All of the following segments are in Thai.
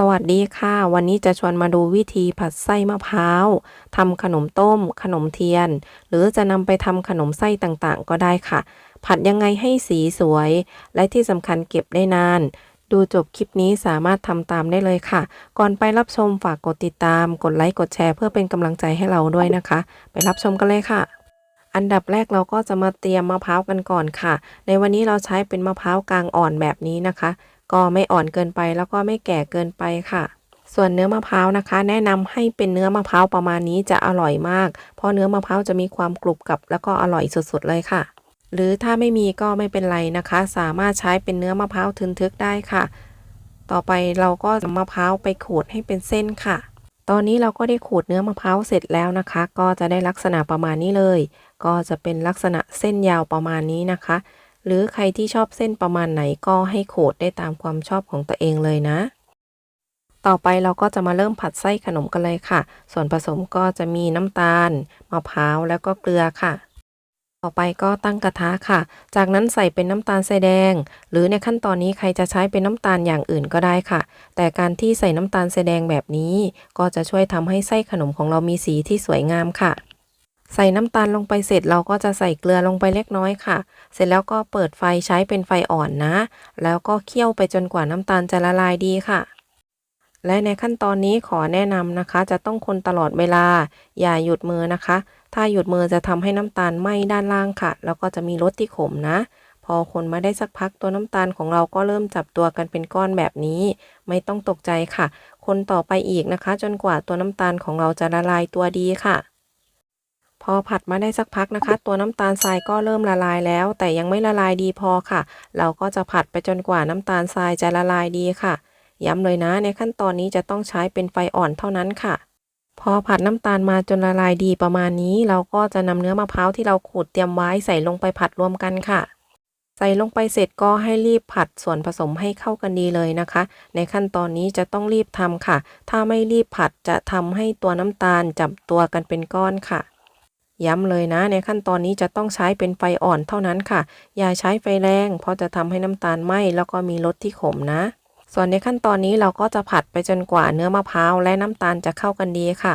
สวัสดีค่ะ วันนี้จะชวนมาดูวิธีผัดไส้มะพร้าวทำขนมต้ม ขนมเทียน หรือจะนำไปทำขนมไส้ต่างๆ ก็ได้ค่ะ ผัดยังไงให้สีสวย และที่สำคัญเก็บได้นาน ดูจบคลิปนี้สามารถทำตามได้เลยค่ะ ก่อนไปรับชมฝากกดติดตาม กดไลค์กดแชร์เพื่อเป็นกำลังใจให้เราด้วยนะคะ ไปรับชมกันเลยค่ะอันดับแรกเราก็จะมาเตรียมมะพร้าวกันก่อนค่ะ ในวันนี้เราใช้เป็นมะพร้าวกลางอ่อนแบบนี้นะคะ ก็ไม่อ่อนเกินไปแล้วก็ไม่แก่เกินไปค่ะ ส่วนเนื้อมะพร้าวนะคะ แนะนำให้เป็นเนื้อมะพร้าวประมาณนี้จะอร่อยมาก เพราะเนื้อมะพร้าวจะมีความกรุบกรับแล้วก็อร่อยสุดๆเลยค่ะ หรือถ้าไม่มีก็ไม่เป็นไรนะคะ สามารถใช้เป็นเนื้อมะพร้าวทึนทึกได้ค่ะ ต่อไปเราก็มะพร้าวไปขูดให้เป็นเส้นค่ะ ตอนนี้เราก็ได้ขูดเนื้อมะพร้าวเสร็จแล้วนะคะ ก็จะได้ลักษณะประมาณนี้เลย ก็จะเป็นลักษณะเส้นยาวประมาณนี้นะคะ หรือใครที่ชอบเส้นประมาณไหนก็ให้ขูดได้ตามความชอบของตัวเองเลยนะ ต่อไปเราก็จะมาเริ่มผัดไส้ขนมกันเลยค่ะ ส่วนผสมก็จะมีน้ำตาล มะพร้าวแล้วก็เกลือค่ะ ต่อไปก็ตั้งกระทะค่ะ จากนั้นใส่เป็นน้ำตาลทรายแดง หรือในขั้นตอนนี้ใครจะใช้เป็นน้ำตาลอย่างอื่นก็ได้ค่ะ แต่การที่ใส่น้ำตาลทรายแดงแบบนี้ ก็จะช่วยทำให้ไส้ขนมของเรามีสีที่สวยงามค่ะ ใส่น้ำตาลลงไปเสร็จเราก็จะใส่เกลือลงไปเล็กน้อยค่ะ เสร็จแล้วก็เปิดไฟใช้เป็นไฟอ่อนนะ แล้วก็เคี่ยวไปจนกว่าน้ำตาลจะละลายดีค่ะ และในขั้นตอนนี้ขอแนะนำนะคะ จะต้องคนตลอดเวลา อย่าหยุดมือนะคะ ถ้าหยุดมือจะทำให้น้ำตาลไหม้ด้านล่างค่ะ แล้วก็จะมีรสที่ขมนะ พอคนมาได้สักพักตัวน้ำตาลของเราก็เริ่มจับตัวกันเป็นก้อนแบบนี้ ไม่ต้องตกใจค่ะ คนต่อไปอีกนะคะ จนกว่าตัวน้ำตาลของเราจะละลายตัวดีค่ะ พอผัดมาได้สักพักนะคะ ตัวน้ำตาลทรายก็เริ่มละลายแล้ว แต่ยังไม่ละลายดีพอค่ะ เราก็จะผัดไปจนกว่าน้ำตาลทรายจะละลายดีค่ะ ย้ำเลยนะในขั้นตอนนี้จะต้องใช้เป็นไฟอ่อนเท่านั้นค่ะ พอผัดน้ำตาลมาจนละลายดีประมาณนี้ เราก็จะนำเนื้อมะพร้าวที่เราขูดเตรียมไว้ใส่ลงไปผัดรวมกันค่ะใส่ลงไปเสร็จก็ให้รีบผัดส่วนผสมให้เข้ากันดีเลยนะคะ ในขั้นตอนนี้จะต้องรีบทำค่ะ ถ้าไม่รีบผัดจะทำให้ตัวน้ำตาลจับตัวกันเป็นก้อนค่ะ ย้ำเลยนะ ในขั้นตอนนี้จะต้องใช้เป็นไฟอ่อนเท่านั้นค่ะ อย่าใช้ไฟแรง เพราะจะทำให้น้ำตาลไหม้แล้วก็มีรสที่ขมนะ ส่วนในขั้นตอนนี้เราก็จะผัดไปจนกว่าเนื้อมะพร้าวและน้ำตาลจะเข้ากันดีค่ะ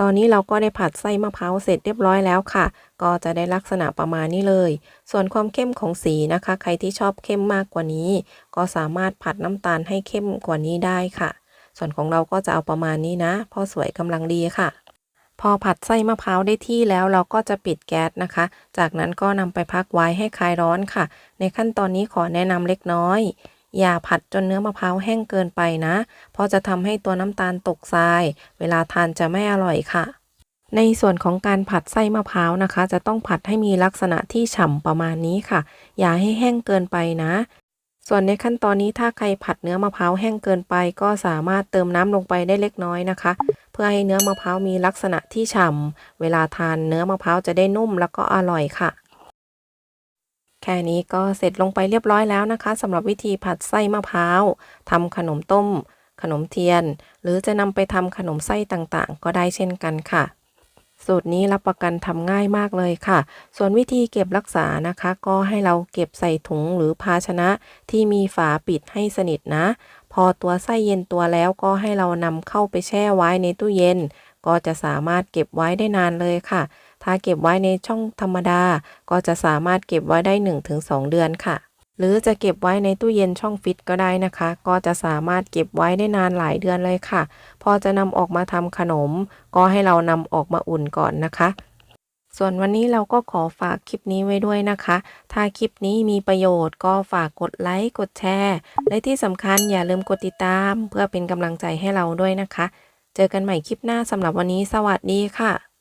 ตอนนี้เราก็ได้ผัดไส้มะพร้าวเสร็จเรียบร้อยแล้วค่ะ ก็จะได้ลักษณะประมาณนี้เลย ส่วนความเข้มของสีนะคะ ใครที่ชอบเข้มมากกว่านี้ ก็สามารถผัดน้ำตาลให้เข้มกว่านี้ได้ค่ะ ส่วนของเราก็จะเอาประมาณนี้นะ พอสวยกำลังดีค่ะ พอผัดไส้มะพร้าวได้ที่แล้วเราก็จะปิดแก๊สนะคะ จากนั้นก็นำไปพักไว้ให้คลายร้อนค่ะ ในขั้นตอนนี้ขอแนะนำเล็กน้อย อย่าผัดจนเนื้อมะพร้าวแห้งเกินไปนะ เพราะจะทำให้ตัวน้ำตาลตกทราย เวลาทานจะไม่อร่อยค่ะในส่วนของการผัดไส้มะพร้าวนะคะ จะต้องผัดให้มีลักษณะที่ฉ่ำประมาณนี้ค่ะ อย่าให้แห้งเกินไปนะ ส่วนในขั้นตอนนี้ถ้าใครผัดเนื้อมะพร้าวแห้งเกินไป ก็สามารถเติมน้ำลงไปได้เล็กน้อยนะคะ เพื่อให้เนื้อมะพร้าวมีลักษณะที่ฉ่ำเวลาทานเนื้อมะพร้าวจะได้นุ่มแล้วก็อร่อยค่ะ แค่นี้ก็เสร็จลงไปเรียบร้อยแล้วนะคะสำหรับวิธีผัดไส้มะพร้าวทำขนมต้ม ขนมเทียน หรือจะนำไปทำขนมไส้ต่างๆ ก็ได้เช่นกันค่ะสูตรนี้รับประกันทำง่ายมากเลยค่ะ ส่วนวิธีเก็บรักษานะคะ ก็ให้เราเก็บใส่ถุงหรือภาชนะที่มีฝาปิดให้สนิทนะ พอตัวไส้เย็นตัวแล้วก็ให้เรานำเข้าไปแช่ไว้ในตู้เย็น ก็จะสามารถเก็บไว้ได้นานเลยค่ะ ถ้าเก็บไว้ในช่องธรรมดา ก็จะสามารถเก็บไว้ได้ 1-2 เดือนค่ะ หรือจะเก็บไว้ในตู้เย็นช่องฟิตก็ได้นะคะ ก็จะสามารถเก็บไว้ได้นานหลายเดือนเลยค่ะ พอจะนำออกมาทำขนม ก็ให้เรานำออกมาอุ่นก่อนนะคะ ส่วนวันนี้เราก็ขอฝากคลิปนี้ไว้ด้วยนะคะ ถ้าคลิปนี้มีประโยชน์ก็ฝากกดไลค์ กดแชร์ และที่สำคัญอย่าลืมกดติดตาม เพื่อเป็นกำลังใจให้เราด้วยนะคะ เจอกันใหม่คลิปหน้าสำหรับวันนี้ สวัสดีค่ะ